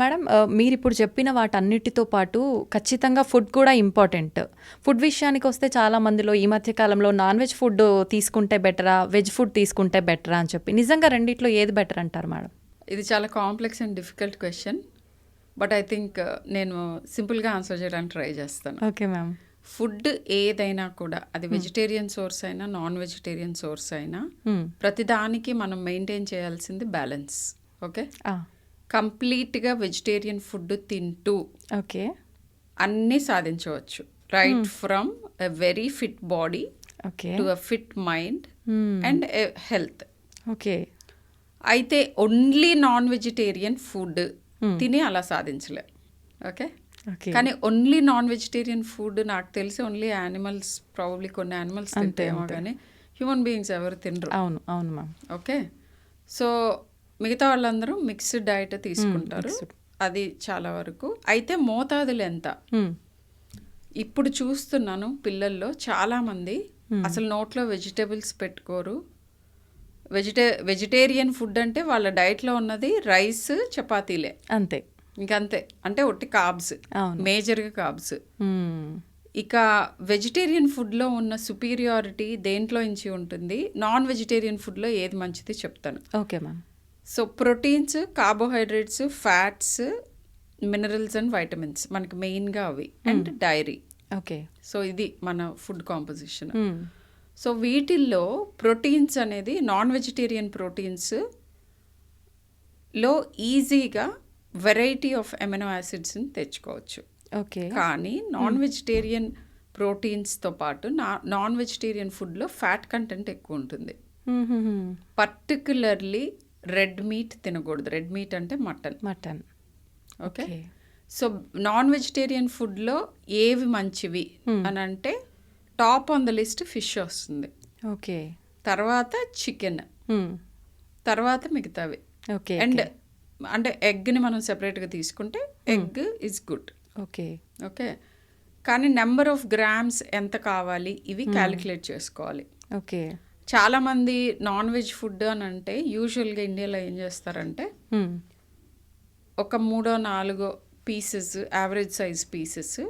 Madam మీరు ఇప్పుడు చెప్పిన వాటన్నిటితో పాటు ఖచ్చితంగా ఫుడ్ కూడా ఇంపార్టెంట్. ఫుడ్ విషయానికి వస్తే చాలా మందిలో ఈ మధ్య కాలంలో నాన్ వెజ్ ఫుడ్ తీసుకుంటే బెటరా వెజ్ ఫుడ్ తీసుకుంటే బెటరా అని చెప్పి. నిజంగా రెండిట్లో ఏది బెటర్ అంటారు మేడం? ఇది చాలా complex and difficult question. But I think నేను సింపుల్గా ఆన్సర్ చేయడానికి ట్రై చేస్తాను. Okay ma'am. ఫుడ్ ఏదైనా కూడా అది వెజిటేరియన్ సోర్స్ అయినా నాన్ వెజిటేరియన్ సోర్స్ అయినా. ప్రతిదానికి మనం మెయింటైన్ చేయాల్సింది బ్యాలెన్స్. ఓకే? కంప్లీట్గా వెజిటేరియన్ ఫుడ్ తింటూ ఓకే. అన్నీ సాధించవచ్చు. Right from a very fit body okay. To a fit mind and health okay. అయితే ఓన్లీ నాన్ వెజిటేరియన్ ఫుడ్ తిని అలా సాధించలే. ఓకే? ఓకే. కానీ ఓన్లీ నాన్ వెజిటేరియన్ ఫుడ్ నాకు తెలిసి ఓన్లీ యానిమల్స్ ప్రాబబ్లీ కొన్ని యానిమల్స్ తింటేమో కానీ హ్యూమన్ బీయింగ్స్ ఎవరు తినరు. అవును అవును మ్యామ్. ఓకే? సో మిగతా వాళ్ళందరూ మిక్స్డ్ డైట్ తీసుకుంటారు. అది చాలా వరకు. అయితే మోతాదులు ఎంత? ఇప్పుడు చూస్తున్నాను పిల్లల్లో చాలామంది అసలు నోట్లో వెజిటేబుల్స్ పెట్టుకోరు. వెజిటే వెజిటేరియన్ ఫుడ్ అంటే వాళ్ళ డైట్లో ఉన్నది రైస్ చపాతీలే. అంతే. ఇంకంతే అంటే ఒట్టి అవును. మేజర్గా కార్బ్స్ మ్మ్. ఇక వెజిటేరియన్ ఫుడ్లో ఉన్న సుపీరియారిటీ దేంట్లో నుంచి ఉంటుంది? నాన్ వెజిటేరియన్ ఫుడ్లో ఏది మంచిది చెప్తాను. Okay ma'am. So proteins carbohydrates fats minerals and vitamins మనకి మెయిన్గా అవి అండ్ డైరీ ఓకే సో ఇది మన ఫుడ్ కాంపోజిషన్. సో వీటిల్లో ప్రోటీన్స్ అనేది నాన్ వెజిటేరియన్ ప్రోటీన్స్లో ఈజీగా వెరైటీ ఆఫ్ ఎమినో యాసిడ్స్ని తెచ్చుకోవచ్చు. ఓకే కానీ నాన్ వెజిటేరియన్ ప్రోటీన్స్తో పాటు నా నాన్ వెజిటేరియన్ ఫుడ్లో ఫ్యాట్ కంటెంట్ ఎక్కువ ఉంటుంది. పర్టికులర్లీ రెడ్ మీట్ తినకూడదు. రెడ్ మీట్ అంటే mutton. Mutton. Okay? So non vegetarian ఫుడ్లో ఏవి మంచివి అని అంటే top on the list fish వస్తుంది. ఓకే. తర్వాత చికెన్. తర్వాత మిగతావి. ఓకే అండ్ అంటే ఎగ్ని మనం సెపరేట్గా తీసుకుంటే egg is good. Okay. Okay? కానీ నెంబర్ ఆఫ్ గ్రామ్స్ ఎంత కావాలి? ఇవి క్యాలిక్యులేట్ చేసుకోవాలి. ఓకే. చాలామంది నాన్ వెజ్ ఫుడ్ అని అంటే యూజువల్గా ఇండియాలో ఏం చేస్తారంటే. ఒక మూడో నాలుగో pieces average size pieces.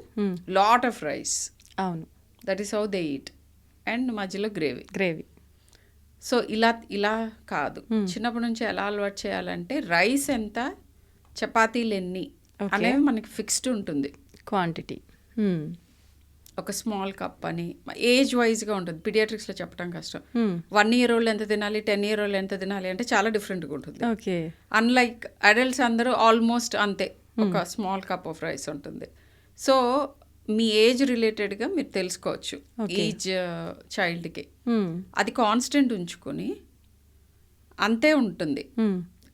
Lot of rice. అవును. That is how they eat and మధ్యలో గ్రేవీ. గ్రేవీ. సో ఇలా ఇలా కాదు. చిన్నప్పటి నుంచి ఎలా అలవాటు చేయాలంటే రైస్ ఎంత చపాతీలు ఎన్ని. అనేవి మనకి ఫిక్స్డ్ ఉంటుంది. క్వాంటిటీ. ఒక స్మాల్ కప్ అని. ఏజ్ వైజ్గా ఉంటుంది. పీడియాట్రిక్స్లో చెప్పడం కష్టం. వన్ ఇయర్ ఓల్డ్ ఎంత తినాలి? టెన్ ఇయర్ ఓల్డ్ ఎంత తినాలి? అంటే చాలా డిఫరెంట్గా ఉంటుంది. ఓకే. అన్లైక్ అడల్ట్స్ అందరూ ఆల్మోస్ట్ అంతే. ఒక స్మాల్ కప్ ఆఫ్ రైస్ ఉంటుంది. సో మీ ఏజ్ రిలేటెడ్గా మీరు తెలుసుకోవచ్చు. ఏజ్ చైల్డ్కి. అది కాన్స్టెంట్ ఉంచుకొని అంతే ఉంటుంది.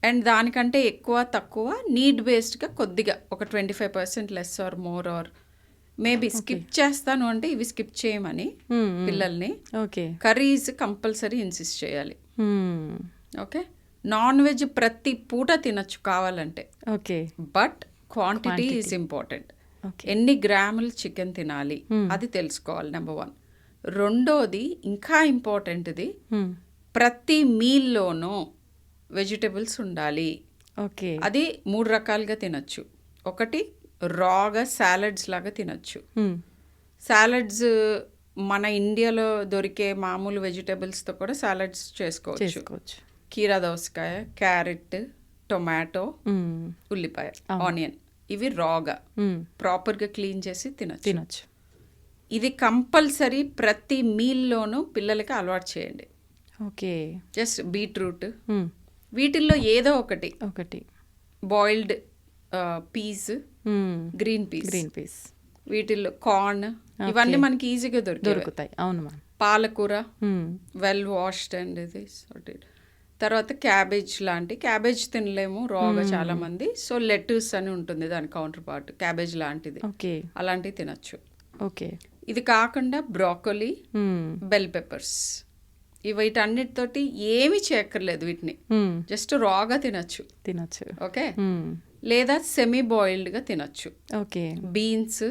అండ్ దానికంటే ఎక్కువ తక్కువ నీడ్ బేస్డ్గా కొద్దిగా ఒక twenty five percent less or more or maybe skip చేస్తాను అంటే ఇవి స్కిప్ చేయమని మ్మ్. పిల్లల్ని. ఓకే కర్రీస్ కంపల్సరీ ఇన్సిస్ట్ చేయాలి. ఓకే నాన్ వెజ్ ప్రతి పూట తినచ్చు కావాలంటే. Okay but quantity is important ఎన్ని గ్రాములు చికెన్ తినాలి? అది తెలుసుకోవాలి నెంబర్ వన్ రెండోది ఇంకా ఇంపార్టెంట్ది. ప్రతి మీల్లోనూ వెజిటబుల్స్ ఉండాలి. ఓకే అది మూడు రకాలుగా తినచ్చు. ఒకటి రాగా సాలడ్స్ లాగా తినచ్చు. సాలడ్స్ మన ఇండియాలో దొరికే మామూలు వెజిటబుల్స్తో కూడా సాలడ్స్ చేసుకోవచ్చు. కీరా దోసకాయ క్యారెట్ టొమాటో మ్మ్. ఉల్లిపాయ ఆనియన్. ఇవి రాగా. ప్రాపర్గా క్లీన్ చేసి తినచ్చు. తినొచ్చు. ఇది కంపల్సరీ ప్రతి మీల్లోనూ పిల్లలకి అలవాటు చేయండి. ఓకే. Just beetroot. వీటిల్లో ఏదో ఒకటి. ఒకటి. Boiled peas hmm. Green peas green peas వీటిల్లో కార్న్ ఇవన్నీ మనకి ఈజీగా దొరికాయి దొరుకుతాయి. అవును మ్యామ్ పాలకూర. వెల్ వాష్డ్ అండ్ ఇది sorted. తర్వాత క్యాబేజ్ లాంటి క్యాబేజ్ తినలేము రాగా చాలా మంది సో లెటర్స్ అని ఉంటుంది దాని కౌంటర్ పార్ట్ క్యాబేజ్ లాంటిది. ఓకే అలాంటివి తినచ్చు. ఓకే ఇది కాకుండా బ్రాకోలీ. బెల్ పెప్పర్స్ ఇవి వీటన్నిటితోటి ఏమీ చేయక్కర్లేదు వీటిని. జస్ట్ రాగా తినచ్చు. తినొచ్చు. Okay hmm. లేదా సెమీ బాయిల్డ్గా తినచ్చు. ఓకే. బీన్స్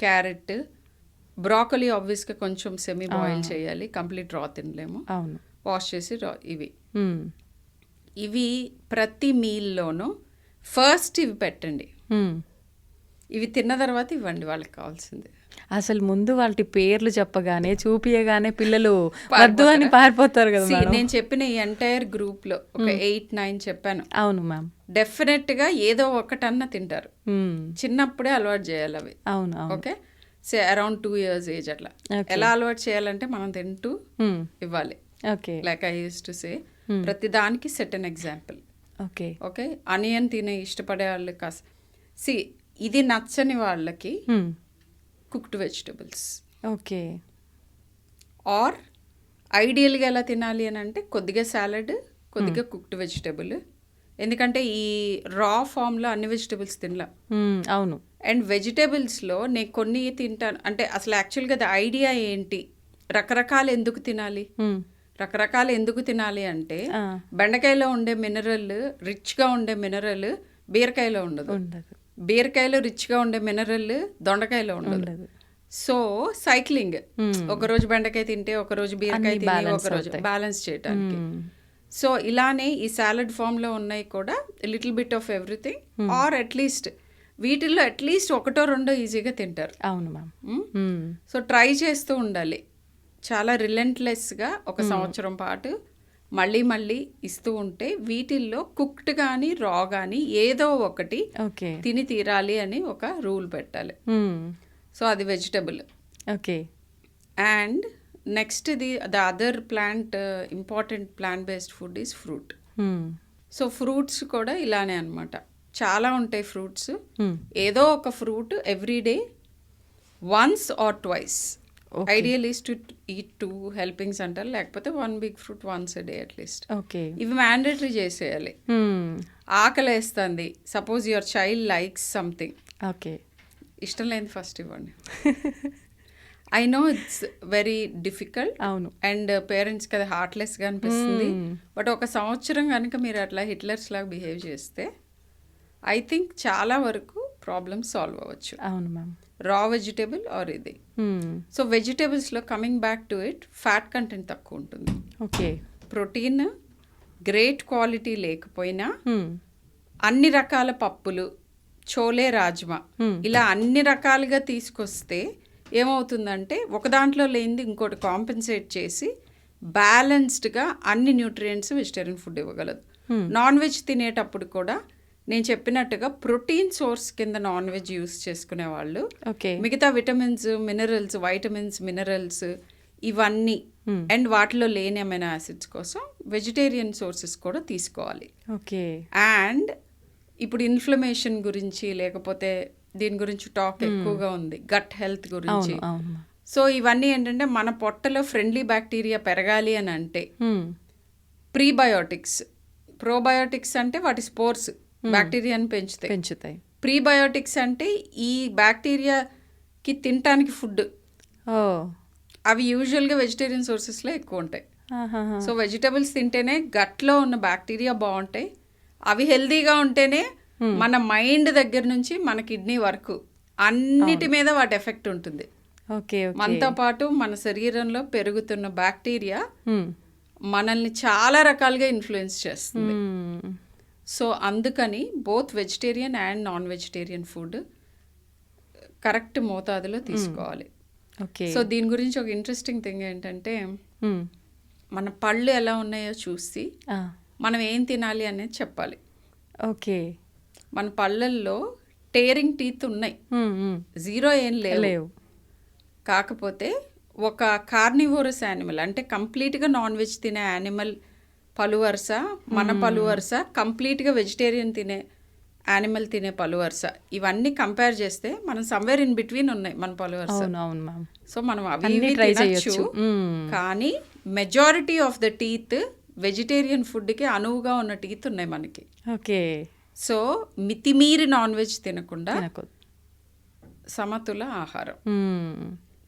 క్యారెట్ బ్రాకలీ ఆబ్వియస్గా కొంచెం సెమీ బాయిల్ చేయాలి. కంప్లీట్ రా తినలేము. అవును. వాష్ చేసి రా ఇవి. ఇవి ప్రతి మీల్లోనూ ఫస్ట్ ఇవి పెట్టండి. ఇవి తిన్న తర్వాత ఇవ్వండి వాళ్ళకి కావాల్సింది. అసలు ముందు వాటి పేర్లు చెప్పగానే చూపియగానే పిల్లలు వద్దు అని పారిపోతారు కదా నేను చెప్పిన ఈ ఎంటైర్ గ్రూప్లో ఒక ఎయిట్ నైన్ చెప్పాను. అవును మ్యామ్. డెఫినెట్గా ఏదో ఒకటన్నా తింటారు. చిన్నప్పుడే అలవాటు చేయాలి అవి. అవును okay? Say around two years age అట్లా. ఎలా అలవాటు చేయాలంటే మనం తింటూ. ఇవ్వాలి. Okay. Like I use to say ప్రతి దానికి set an example okay. Okay? Onion తినే ఇష్టపడే వాళ్ళు కాస్ సి ఇది నచ్చని వాళ్ళకి. Cooked vegetables okay. ఆర్ ఐడియల్గా ఎలా తినాలి అని అంటే కొద్దిగా సాలడ్ కొద్దిగా కుక్డ్ వెజిటబుల్ ఎందుకంటే ఈ రా ఫామ్లో అన్ని వెజిటబుల్స్ తినలా. మ్మ్. అవును. అండ్ వెజిటేబుల్స్లో నేను కొన్ని తింటాను. అంటే అసలు యాక్చువల్గా అది ఐడియా ఏంటి? రకరకాలు ఎందుకు తినాలి? మ్మ్. రకరకాలు ఎందుకు తినాలి అంటే. బెండకాయలో ఉండే మినరల్ రిచ్గా ఉండే మినరల్ బీరకాయలో ఉండదు. ఉండదు. బీరకాయలో రిచ్గా ఉండే మినరల్ దొండకాయలో ఉండదు. So cycling. Hmm. ఒక రోజు బెండకాయ తింటే ఒక రోజు బీరకాయ తిని balance ఒక రోజు అవుతాయి. బ్యాలెన్స్ చేయడానికి. సో ఇలానే ఈ సాలడ్ ఫామ్లో ఉన్నాయి కూడా little bit of everything or at least వీటిల్లో అట్లీస్ట్ ఒకటో రెండో ఈజీగా తింటారు. అవును మ్యామ్. సో ట్రై చేస్తూ ఉండాలి. చాలా రిలెంట్లెస్గా ఒక సంవత్సరం పాటు మళ్ళీ మళ్ళీ ఇస్తూ ఉంటే వీటిల్లో కుక్డ్ కానీ రా కానీ ఏదో ఒకటి ఓకే. తిని తీరాలి అని ఒక రూల్ పెట్టాలి. సో అది vegetable okay. And next the the other plant important plant based food is fruit. So fruits కూడా ఇలానే అన్నమాట. చాలా ఉంటాయి ఫ్రూట్స్. ఏదో ఒక fruit every day once or twice ideal is to eat two helpings అంటారు లేకపోతే one big fruit once a day at least okay ఇవి మ్యాండేటరీ చేసేయాలి. మ్మ్. ఆకలేస్తుంది. Suppose your child likes something okay ఇష్టం లేని ఫస్ట్ ఇవ్వండి. I know it's very difficult అవును. And పేరెంట్స్కి అది హార్ట్లెస్గా అనిపిస్తుంది. Hmm. బట్ ఒక సంవత్సరం కనుక మీరు అట్లా హిట్లర్స్ లాగా బిహేవ్ చేస్తే ఐ థింక్ చాలా వరకు ప్రాబ్లమ్స్ సాల్వ్ అవ్వచ్చు. అవును మ్యామ్. రా వెజిటేబుల్ ఆర్ ఇది. So వెజిటేబుల్స్లో coming back to it fat content తక్కువ ఉంటుంది. ఓకే ప్రోటీన్ గ్రేట్ క్వాలిటీ లేకపోయినా మ్మ్. అన్ని రకాల పప్పులు చోలే రాజ్మా. Hmm. ఇలా అన్ని రకాలుగా తీసుకొస్తే ఏమవుతుందంటే ఒక దాంట్లో లేనిది ఇంకోటి కాంపెన్సేట్ చేసి బ్యాలెన్స్డ్గా అన్ని న్యూట్రియంట్స్ వెజిటేరియన్ ఫుడ్ ఇవ్వగలదు. నాన్ వెజ్ తినేటప్పుడు కూడా నేను చెప్పినట్టుగా ప్రోటీన్ సోర్స్ కింద నాన్ వెజ్ యూస్ చేసుకునే వాళ్ళు. ఓకే. మిగతా విటమిన్స్ మినరల్స్ వైటమిన్స్ మినరల్స్ ఇవన్నీ అండ్ వాటిలో లేని అమైనో యాసిడ్స్ కోసం వెజిటేరియన్ సోర్సెస్ కూడా తీసుకోవాలి. ఓకే. అండ్ ఇప్పుడు ఇన్ఫ్లమేషన్ గురించి లేకపోతే దీని గురించి టాక్ ఎక్కువగా ఉంది గట్ హెల్త్ గురించి. సో ఇవన్నీ ఏంటంటే మన పొట్టలో ఫ్రెండ్లీ బ్యాక్టీరియా పెరగాలి అని అంటే మ్మ్. ప్రీబయోటిక్స్. ప్రోబయోటిక్స్ అంటే వాటి స్పోర్స్ బ్యాక్టీరియాని పెంచుతాయి. పెంచుతాయి. ప్రీబయోటిక్స్ అంటే ఈ బ్యాక్టీరియాకి తినటానికి ఫుడ్. అవి యూజువల్గా వెజిటేరియన్ సోర్సెస్లో ఎక్కువ ఉంటాయి. సో వెజిటబుల్స్ తింటేనే గట్లో ఉన్న బ్యాక్టీరియా బాగుంటాయి. అవి హెల్తీగా ఉంటేనే మన మైండ్ దగ్గర నుంచి మన కిడ్నీ వరకు అన్నిటి మీద వాటి ఎఫెక్ట్ ఉంటుంది. ఓకే మనతో పాటు మన శరీరంలో పెరుగుతున్న బ్యాక్టీరియా మ్మ్. మనల్ని చాలా రకాలుగా ఇన్ఫ్లుయెన్స్ చేస్తుంది. సో అందుకని both vegetarian and non vegetarian food correct మోతాదులో తీసుకోవాలి. ఓకే సో దీని గురించి ఒక ఇంట్రెస్టింగ్ థింగ్ ఏంటంటే మ్మ్. మన పళ్ళు ఎలా ఉన్నాయో చూసి మనం ఏం తినాలి అనేది చెప్పాలి. ఓకే మన పళ్ళల్లో టేరింగ్ టీత్ ఉన్నాయి. జీరో ఏం లేవు. లేవు. కాకపోతే ఒక కార్నివోరస్ యానిమల్ అంటే కంప్లీట్గా నాన్ వెజ్ తినే యానిమల్ పలు వరుస మన పలు వరుస కంప్లీట్గా వెజిటేరియన్ తినే యానిమల్ తినే పలు వరుస ఇవన్నీ కంపేర్ చేస్తే మనం సమ్వేర్ ఇన్ బిట్వీన్ ఉన్నాయి మన పలు వరుస అవును అవును మ్యామ్. సో మనం అవి తినచ్చు. చేయొచ్చు. మ్మ్. కానీ majority of the teeth vegetarian ఫుడ్కి అనువుగా ఉన్న టీత్ ఉన్నాయి మనకి. ఓకే. సో మితిమీరి నాన్ వెజ్ తినకుండా నాకు సమతుల ఆహారం. మ్మ్.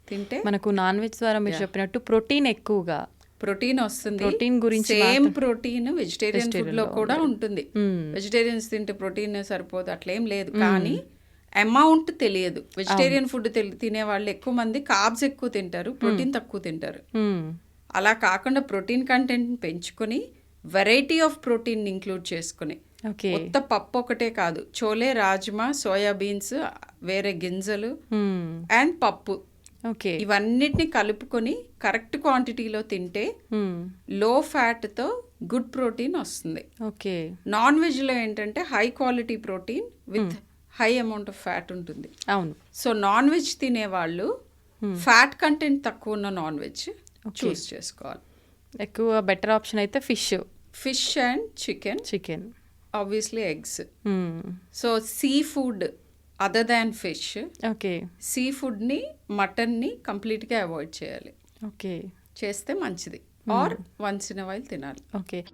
తింటే మనకు నాన్ వెజ్ ద్వారా మీరు చెప్పినట్టు ప్రోటీన్ ఎక్కువగా ప్రోటీన్ వస్తుంది. ప్రోటీన్ గురించి సేమ్ ప్రోటీన్ వెజిటేరియన్ ఫుడ్లో కూడా ఉంటుంది. వెజిటేరియన్స్ తింటే ప్రోటీన్ సరిపోదు అట్లేం లేదు. కానీ అమౌంట్ తెలియదు. వెజిటేరియన్ ఫుడ్ తినే వాళ్ళు ఎక్కువ మంది కార్బ్స్ ఎక్కువ తింటారు ప్రోటీన్ తక్కువ తింటారు. అలా కాకుండా ప్రోటీన్ కంటెంట్ పెంచుకొని వెరైటీ ఆఫ్ ప్రోటీన్ ఇంక్లూడ్ చేసుకుని కొత్త పప్పు ఒకటే కాదు చోలే రాజ్మా సోయా బీన్స్ వేరే గింజలు. అండ్ పప్పు. ఓకే. ఇవన్నిటిని కలుపుకొని కరెక్ట్ క్వాంటిటీలో తింటే. లో ఫ్యాట్తో గుడ్ ప్రోటీన్ వస్తుంది. ఓకే. నాన్ వెజ్లో ఏంటంటే high quality protein with high amount of fat ఉంటుంది. అవును. సో నాన్ వెజ్ తినేవాళ్ళు ఫ్యాట్ కంటెంట్ తక్కువ ఉన్న నాన్ వెజ్ చూస్ చేసుకోవాలి. ఎక్కువ బెటర్ ఆప్షన్ అయితే fish. Fish and chicken. Chicken. Obviously eggs. So sea food other than fish okay. Sea ఫుడ్ని మటన్ని కంప్లీట్గా అవాయిడ్ చేయాలి. ఓకే. చేస్తే మంచిది. ఆర్ వన్స్ ఇన్ వైల్ తినాలి. ఓకే.